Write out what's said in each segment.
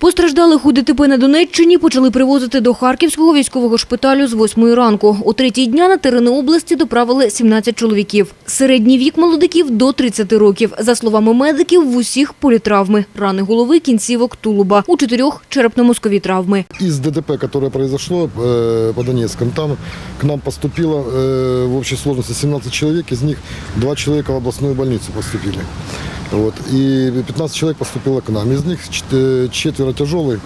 Постраждалих у ДТП на Донеччині почали привозити до Харківського військового шпиталю з 8 ранку. У третій дня на терени області доправили 17 чоловіків. Середній вік молодиків до 30 років. За словами медиків, в усіх політравми. Рани голови, кінцівок, тулуба. У чотирьох черепно-мозкові травми. Из ДТП, которое произошло э, по Донецком, там к нам поступило э, в общей сложности 17 человек, из них два человека в областную больницу поступили. Вот, и 15 человек поступило к нам. Из них чет- э, четверо тяжелые,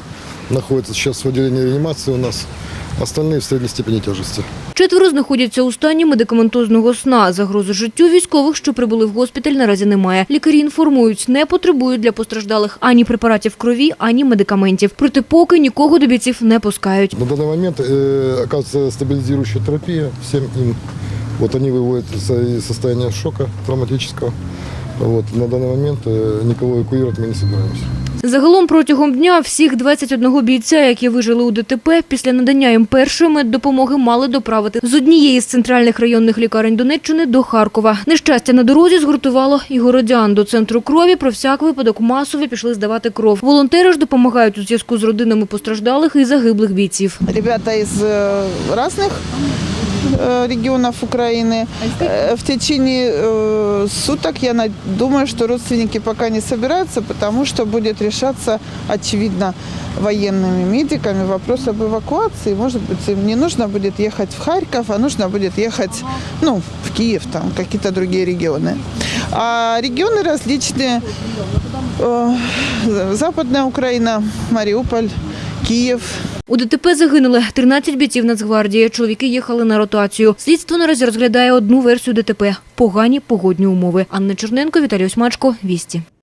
находятся сейчас в отделении реанимации у нас, остальные в средней степени тяжести. Четверо знаходяться у стані медикаментозного сна. Загрози життю військових, що прибули в госпіталь, наразі немає. Лікарі інформують, не потребують для постраждалих ані препаратів крові, ані медикаментів. Проте поки нікого до бійців не пускають. На данный момент э, оказывается стабилизирующая терапия всем им. Вот они выводятся из состояния шока травматического. Вот, на данный момент э, никого эвакуировать мы не собираемся. Загалом протягом дня всіх 21 бійця, які вижили у ДТП, після надання їм першої меддопомоги мали доправити з однієї з центральних районних лікарень Донеччини до Харкова. Нещастя на дорозі згуртувало і городян. До центру крові про всяк випадок масово пішли здавати кров. Волонтери ж допомагають у зв'язку з родинами постраждалих і загиблих бійців. ребята из э, разных э, регионов Украины. Э, В течение э, суток я на- думаю, что родственники пока не собираются, потому что будет решаться, очевидно, военными медиками вопрос об эвакуации. Может быть, им не нужно будет ехать в Харьков, а нужно будет ехать ну, в Киев, там какие-то другие регионы. А регионы различные. Э, Западная Украина, Мариуполь, Киев, У ДТП загинули 13 бійців Нацгвардії. Чоловіки їхали на ротацію. Слідство наразі розглядає одну версію ДТП – погані погодні умови. Анна Черненко, Віталій Осьмачко, Вісті.